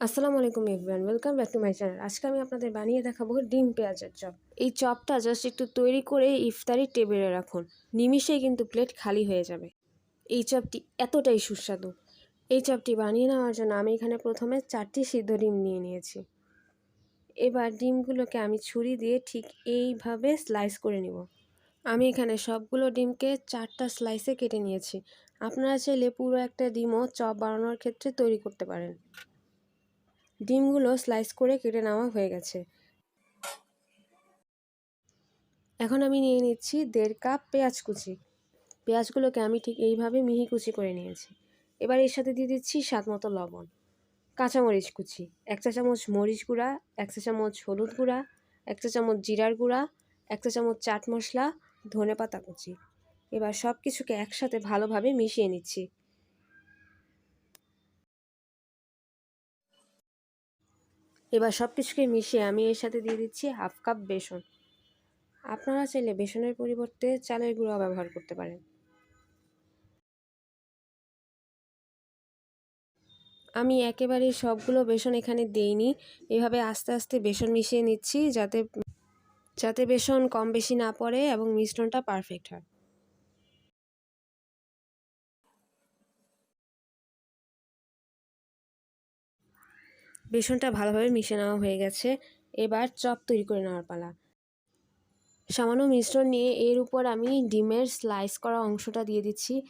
আসসালামু আলাইকুম everyone welcome back to my channel আজকে আমি আপনাদের বানিয়ে দেখাবো ডিম পেঁয়াজের চপ। এই চপটা জাস্ট একটু তৈরি করে ইফতারির টেবিলে রাখুন। নিমিষেই কিন্তু প্লেট খালি হয়ে যাবে। এই চপটি এতটাই সুস্বাদু। এই চপটি বানিয়ে নেওয়ার জন্য আমি এখানে প্রথমে চারটি সিদ্ধ ডিম নিয়ে নিয়েছি। এবার ডিমগুলোকে আমি ছুরি দিয়ে ঠিক এইভাবে স্লাইস করে নিব। আমি এখানে সবগুলো ডিমকে চারটা স্লাইসে কেটে নিয়েছি। আপনারা চাইলে পুরো একটা ডিমও চপ বানানোর ক্ষেত্রে তৈরি করতে পারেন। ডিমগুলো স্লাইস করে কেটে নেওয়া হয়ে গেছে। এখন আমি নিয়ে নিচ্ছি দেড় কাপ পেঁয়াজ কুচি। পেঁয়াজগুলোকে আমি ঠিক এইভাবে মিহি কুচি করে নিয়েছি। এবার এর সাথে দিয়ে দিচ্ছি স্বাদ মতো লবণ। কাঁচামরিচ কুচি, এক চা চামচ মরিচ গুঁড়া, এক চা চামচ হলুদ গুঁড়া, এক চা চামচ জিরার গুঁড়া, এক চা চামচ চাট মশলা ধনে পাতা কুচি। এবার সব কিছুকে একসাথে ভালোভাবে মিশিয়ে নিচ্ছি। এবার সব কিছুকে মিশিয়ে আমি এর সাথে দিয়ে দিচ্ছি হাফ কাপ বেসন। আপনারা চাইলে বেসনের পরিবর্তে চালের গুঁড়ো ব্যবহার করতে পারেন। আমি একেবারে সবগুলো বেসন এখানে দেইনি। এভাবে আস্তে আস্তে বেসন মিশিয়ে নিচ্ছি যাতে যাতে বেসন কম বেশি না পড়ে এবং মিশ্রণটা পারফেক্ট হয়। বেসনটা ভালোভাবে মিশে নেওয়া হয়ে গেছে। এবার চপ তৈরি করে নেওয়ার পালা। সামান্য মিশ্রণ নিয়ে এর উপর আমি ডিমের স্লাইস করা অংশটা দিয়ে দিচ্ছি।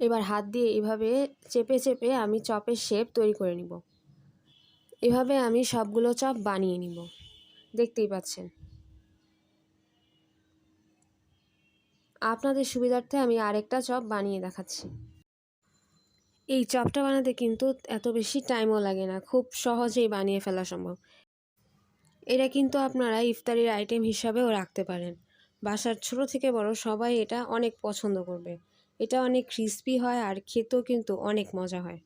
এবার হাত দিয়ে এভাবে চেপে চেপে আমি চপের শেপ তৈরি করে নিব। এভাবে আমি সবগুলো চপ বানিয়ে নিব। দেখতেই পাচ্ছেন। আপনাদের সুবিধার্থে আমি আরেকটা চপ বানিয়ে দেখাচ্ছি। এই চপটা বানাতে কিন্তু এত বেশি টাইমও লাগে না। খুব সহজেই বানিয়ে ফেলা সম্ভব। এটা কিন্তু আপনারা ইফতারির আইটেম হিসাবেও রাখতে পারেন। বাসার ছোট থেকে বড় সবাই এটা অনেক পছন্দ করবে। এটা অনেক ক্রিস্পি হয় আর খেতেও কিন্তু অনেক মজা হয়।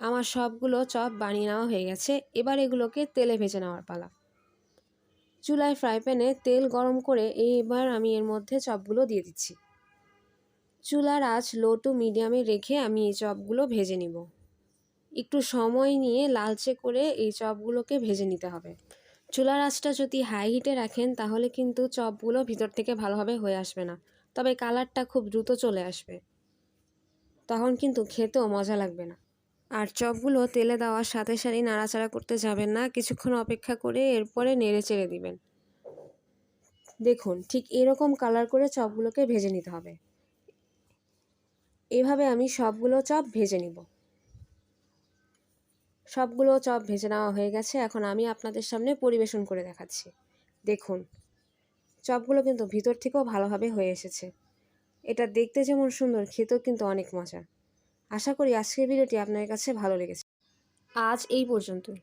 আমার সবগুলো চপ বানিয়ে নেওয়া হয়ে গেছে। এবার এগুলোকে তেলে ভেজে নেওয়ার পালা। চুলায় ফ্রাই প্যানে তেল গরম করে এইবার আমি এর মধ্যে চপগুলো দিয়ে দিচ্ছি। চুলার আঁচ লো টু মিডিয়ামে রেখে আমি এই চপগুলো ভেজে নিব। একটু সময় নিয়ে লালচে করে এই চপগুলোকে ভেজে নিতে হবে। চুলার আঁচটা যদি হাই হিটে রাখেন, তাহলে কিন্তু চপগুলো ভিতর থেকে ভালোভাবে হয়ে আসবে না। তবে কালারটা খুব দ্রুত চলে আসবে। তখন কিন্তু খেতেও মজা লাগবে না। আর চপগুলো তেলে দেওয়ার সাথে সাথে নাড়াচাড়া করতে যাবেন না। কিছুক্ষণ অপেক্ষা করে এরপরে নেড়ে চেড়ে দিবেন। দেখুন, ঠিক এরকম কালার করে চপগুলোকে ভেজে নিতে হবে। এভাবে আমি সবগুলো চপ ভেজে নিব। সবগুলো চপ ভেজে নেওয়া হয়ে গেছে। এখন আমি আপনাদের সামনে পরিবেশন করে দেখাচ্ছি। দেখুন, চপগুলো কিন্তু ভিতর থেকেও ভালোভাবে হয়ে এসেছে। এটা দেখতে যেমন সুন্দর, খেতেও কিন্তু অনেক মজা আশা করি আজকের ভিডিওটি আপনার কাছে ভালো লেগেছে। আজ এই পর্যন্তই।